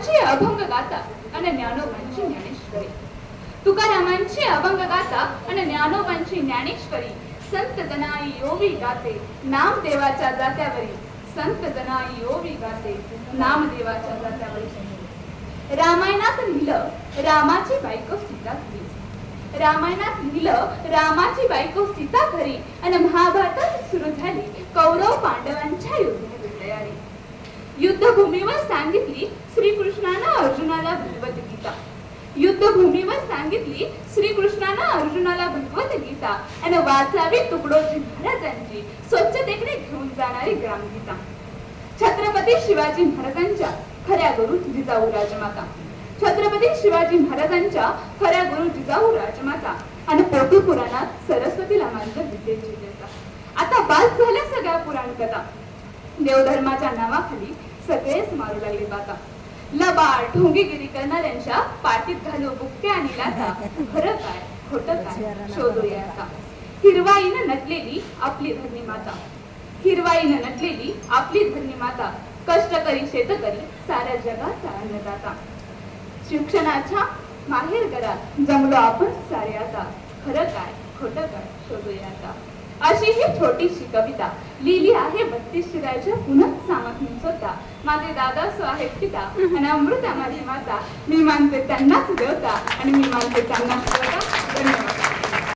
तुकारामांची अभंग गाता आणि ज्ञानोबांची ज्ञानेश्वरी. तुकारामांची अभंग गाता आणि ज्ञानोबांची ज्ञानेश्वरी. संत जनाई योगी गाते नाम देवाच्या जात्यावरी. संत जनाई योगी गाते नाम देवाच्या जात्यावरी. रामायणात लिहिलं रामाची बायको सीता खरी रामायणात लिहिलं रामाची बायको सीता खरी आणि महाभारतात सुरू झाली कौरव पांडवांच्या युद्धाची तयारी. युद्धभूमीवर सांगितलं भगवत गीता. युद्धभूमीवर सांगितली श्रीकृष्णानं अर्जुनाला भगवत गीता आणि वाचावी तुकडोजी महाराजांची स्वच्छतेकडे घेऊन जाणारी ग्रामगीता. छत्रपती शिवाजी महाराजांच्या खऱ्या गुरु जिजाऊ राजमाता. छत्रपती शिवाजी महाराजांच्या खऱ्या गुरु जिजाऊ राजमाता आणि पोटी पुराणात सरस्वतीला मानलं विद्येची देवता. आता बास झाल्या सगळ्या पुराण कथा देवधर्माच्या नावाखाली सगळेच मारू लागले बाता. लबाड ढोंगीगिरी करणाऱ्यांच्या पाठीत घालू बुक्क्या आणि लाथा खरं काय खोटं काय? शोधूया आता. हिरवाईनं नटलेली आपली धरणी माता. हिरवाईनं नटलेली आपली धरणी माता. कष्टकरी शेतकरी साऱ्या जगाचा अन्नदाता. शिक्षणाच्या माहेर घरात जमलो आपण सारे आता. खरं काय खोटं काय? शोधूया आता. अशी ही छोटीशी कविता. लिहिली आहे बत्तीस शिरायच्या पुनः सामग्री स्वतः. माझे दादा सो आहेत पिता आणि अमृता माझी माता. मी मानते त्यांनाच देवता आणि मी मानते त्यांनाच